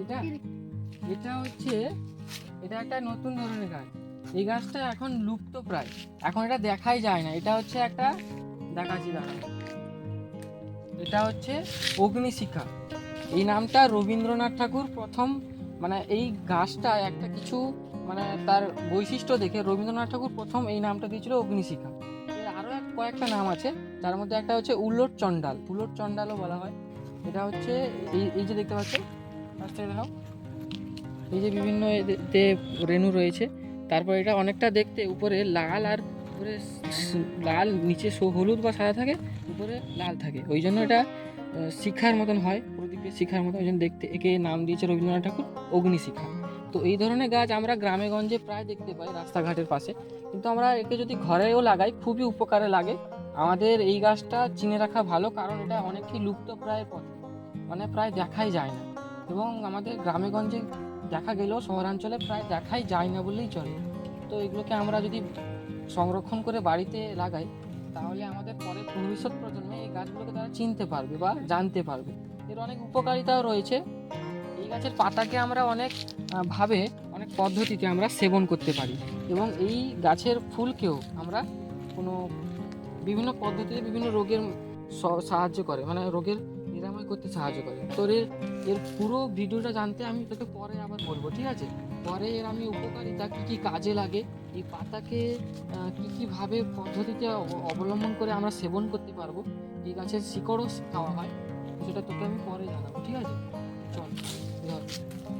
এটা কি? এটা হচ্ছে এটা একটা নতুন ধরনের গাছ এই গাছটা এখন লুপ্ত প্রায়। এখন এটা দেখাই যায় না। এটা হচ্ছে একটা দেখাচ্ছি দাঁড়া এটা হচ্ছে অগ্নিশিখা। এই নামটা রবীন্দ্রনাথ ঠাকুর প্রথম মানে এই গাছটা একটা কিছু মানে তার বৈশিষ্ট্য দেখে রবীন্দ্রনাথ ঠাকুর প্রথম এই নামটা দিয়েছিল অগ্নিশিখা। এর আরও এক কয়েকটা নাম আছে। তার মধ্যে একটা হচ্ছে উল্লোট চণ্ডাল উল্লোট চণ্ডালও বলা হয়। এটা হচ্ছে এই এই যে দেখতে পাচ্ছ দেখাও। এই যে বিভিন্ন এতে রেণু রয়েছে। তারপর এটা অনেকটা দেখতে উপরে লাল আর উপরে লাল, নিচে হলুদ বা সাদা থাকে, উপরে লাল থাকে। ওই জন্য এটা শিখার মতন হয়, প্রদীপের শিখার মতন, ওই জন্য দেখতে, একে নাম দিয়েছে রবীন্দ্রনাথ ঠাকুর, অগ্নিশিখা। তো এই ধরনের গাছ আমরা গ্রামে গঞ্জে প্রায় দেখতে পাই রাস্তাঘাটের পাশে। কিন্তু আমরা একে যদি ঘরেও লাগাই, খুবই উপকারে লাগে। আমাদের এই গাছটা চিনে রাখা ভালো, কারণ এটা অনেকই লুপ্ত প্রায় পথে মানে প্রায় দেখাই যায় না। এবং আমাদের গ্রামে গঞ্জে দেখা গেলেও শহরাঞ্চলে প্রায় দেখাই যায় না বললেই চলে। তো এগুলোকে আমরা যদি সংরক্ষণ করে বাড়িতে লাগাই, তাহলে আমাদের পরে ভবিষ্যৎ প্রজন্মে এই গাছগুলোকে তারা চিনতে পারবে বা জানতে পারবে। এর অনেক উপকারিতাও রয়েছে। গাছের পাতাকে আমরা অনেক ভাবে, অনেক পদ্ধতিতে আমরা সেবন করতে পারি। এবং এই গাছের ফুলকেও আমরা কোনো বিভিন্ন পদ্ধতিতে বিভিন্ন রোগের সাহায্য করে মানে রোগের নিরাময় করতে সাহায্য করে। তোর এর এর পুরো ভিডিওটা জানতে আমি তোকে পরে আবার বলব, ঠিক আছে? পরে এর আমি উপকারিতা কী কী কাজে লাগে, এই পাতাকে কী কীভাবে পদ্ধতিতে অবলম্বন করে আমরা সেবন করতে পারব, এই গাছের শিকড়ও খাওয়া হয়, সেটা তোকে আমি পরে জানাব, ঠিক আছে? চল। Love.